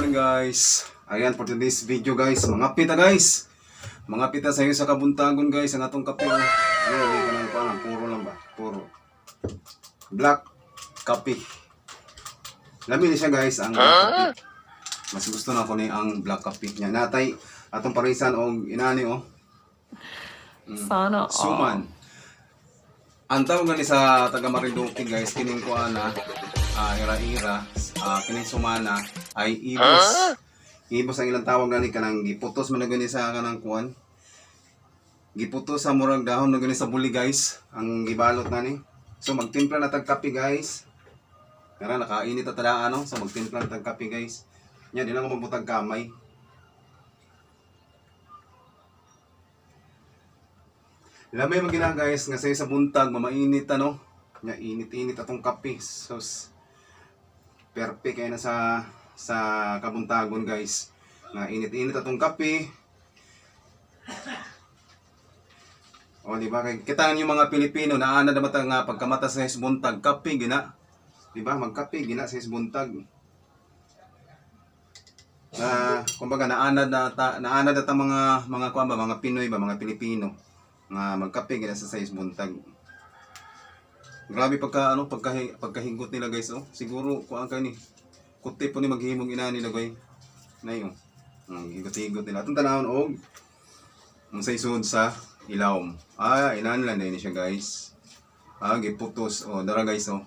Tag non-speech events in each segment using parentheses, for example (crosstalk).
morning guys. Ayan for today's video guys. Mga pita guys. Mga pita sa iyo sa kabuntagon guys. Ang atong kape. oh. Ano, hindi ka lang pa Puro lang ba? Puro. Black kape. Lamin siya guys ang black kape. Mas gusto na ko ni ang black kape niya. Natay atong parisan o inani oh. Sana all. Suman. Ang tawag nga ni sa taga Marinduque guys, kining ko ana, ah, ira-ira, ah, kining sumana ay ibos. Ibos ang ilang tawag gani kanang giputos man gani sa kanang kuan. Giputos sa murag dahon na gani sa buli guys, ang gibalot na ni. So magtimpla na tag kape guys. Kara nakainit ta tada ano, so magtimpla na tag kape guys. Nya di lang ko mabutag kamay. Lamay man gina guys nga sa sa buntag mamainit ano. Nya init-init atong kape. So perfect kay na sa sa kabuntagon guys. Nga init-init atong kape. O di ba kay kita yung mga Pilipino na ana na mata nga pagkamata sa buntag kape gina. Di ba magkape gina sa buntag. Na kumbaga naanad na ta, naanad na ta mga mga kuan ba mga Pinoy ba mga Pilipino nga magkape gina sa size buntag. Grabe pagka ano pagka pagkahingot nila guys oh. Siguro kuan ka ni. Kuti po ni maghimong ina nila guys. Nay oh. Ang higot-higot nila. Atong tanawon og ang sa isod sa ilawom. Ah, ina nila na ini siya guys. Ah, giputos. Oh, dara guys oh.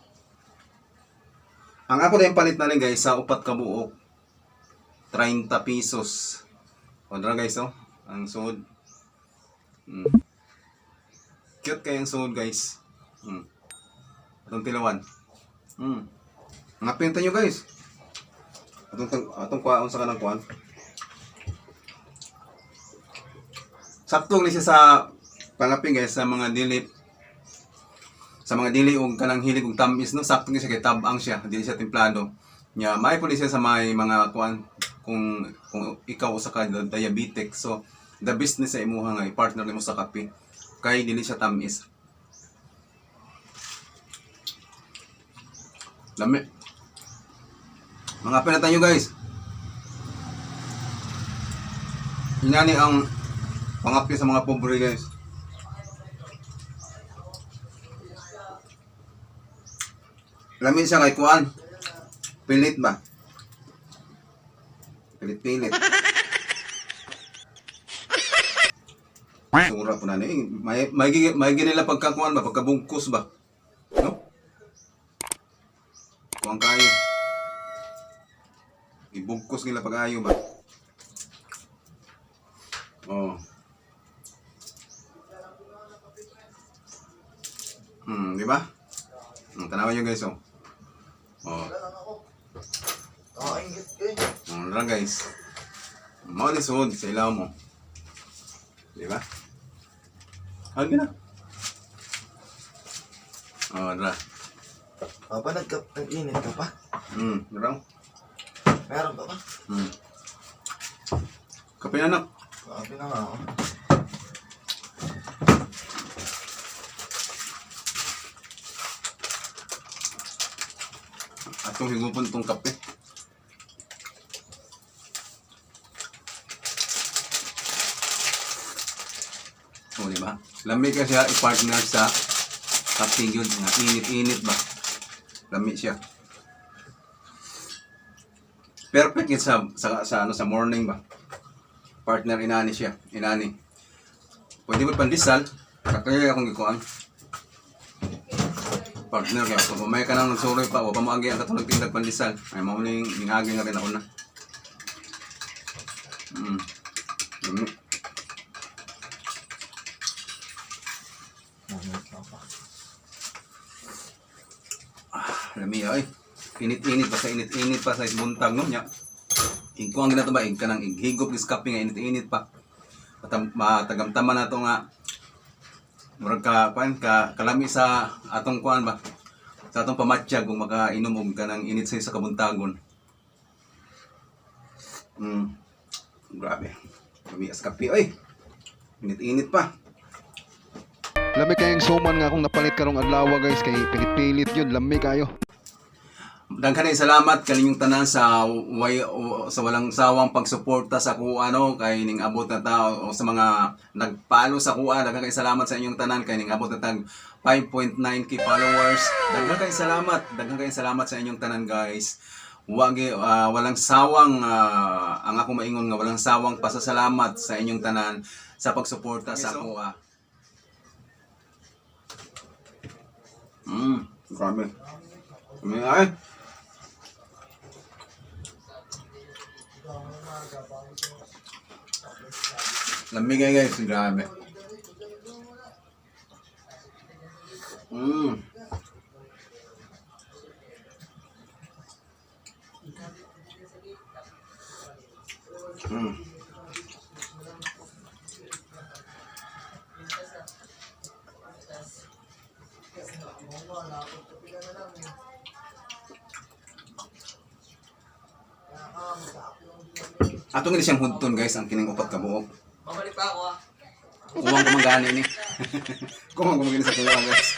Ang ako na yung palit na ni guys sa upat ka buok. 30 pesos. O, dara guys oh. Ang sud. Mm. Cute kayang suod guys. Mm. Atong tilawan. Mm. Mga pinta nyo guys. Atong atong kuwaon sa kanang kuwan. Sakto ni sa pangaping guys sa mga dili sa mga dili og kanang hilig og tamis no sakto ni siya kay tabang siya dili siya templado nya may po siya sa may mga kuan kung kung ikaw usa ka diabetic so the ni sa imuha nga i-partner nimo sa kape kay dili siya tamis Lami. Mga pinatan nyo guys. Inani ang pangapi sa mga pobre guys. Lamin siya kay Kuan. Pilit ba? Pilit-pilit. Sura (laughs) po na ni. May, may, gi- may ginila pagkakuan ba? Pagkabungkus ba? No? Kuang kayo. Ibungkus nila pag-ayo ba? Oh. Hmm, di ba? Hmm, tanawan nyo guys, oh. Oh. Eh. Hmm, lang guys. Mao ni suod sa ilaw mo. Di ba? Ano na? Oh, dra. Papa, nagka- nag-init ka pa? Hmm, dra. Meron pa? Hmm. Kape na anak. Sabi na nga ako. Atong higupon tong kape. O, di ba? Lami ka siya i-partner sa kape yun. Init-init ba? Lami siya. Perfect yun sa, sa, sa, ano, sa morning ba? Partner inani siya. Inani. Pwede mo pandesal. Kakaya akong gikuan partner kaya kung may ka nang nagsuroy pa o pamagi ang katulog tindag pandesal ay mao ning ningagi nga rin ako na mm ka pa. lami ay init-init pa sa init-init pa sa buntag no nya Igko ang ginato ba? Ig kanang ighigop is kape nga init-init pa. Matam, matagamtaman na to nga. Murag ka kuan ka kalami sa atong kuan ba? Sa atong pamatya kung makainom og kanang init sa kabuntagon mm grabe. Kami kape oy. Init-init pa. Lami kayong suman nga akong napalit karong adlaw guys kay pilit-pilit yun lami kayo. Daghan salamat kaninyong tanan sa way sa walang sawang pagsuporta sa ko ano kay ning abot na tao o sa mga nagpalo sa kuha daghan kay salamat sa inyong tanan kay ning abot na tag 5.9k followers daghan kay salamat daghan kay salamat sa inyong tanan guys Wagi, ah, walang sawang ah, ang ako maingon nga walang sawang pasasalamat sa inyong tanan sa pagsuporta sa kuha. Mm, grabe. Grabe ay. Lamig ay guys, grabe. Mm. Mm. Atong ini siyang hudton guys, ang kining upat ka buok. Babalik pa ako ah. Kumang kumagani ni. (laughs) Kumang kumagani sa tuwa guys. (laughs)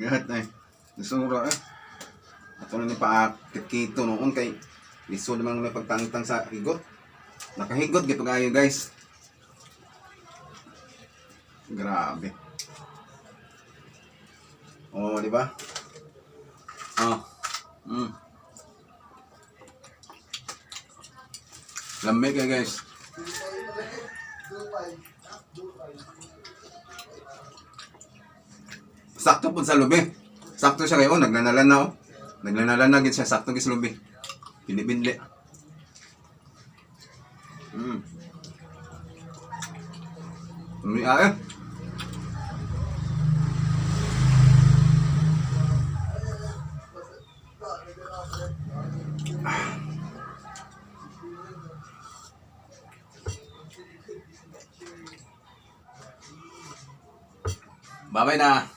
Gahat na eh. Nasura eh. Ato na ni pa kito noon kay lisod naman may pagtangtang sa higot. Nakahigot gito kayo guys. Grabe. Oh, di ba? Oh. Mm. Lamig eh guys. Sakto po sa lubi. Sakto siya kayo. Nagnanalan na oh. Nagnanalan na siya. Sakto gid sa lubi. Binibinli. Mm. Umi ah eh. Bye-bye na.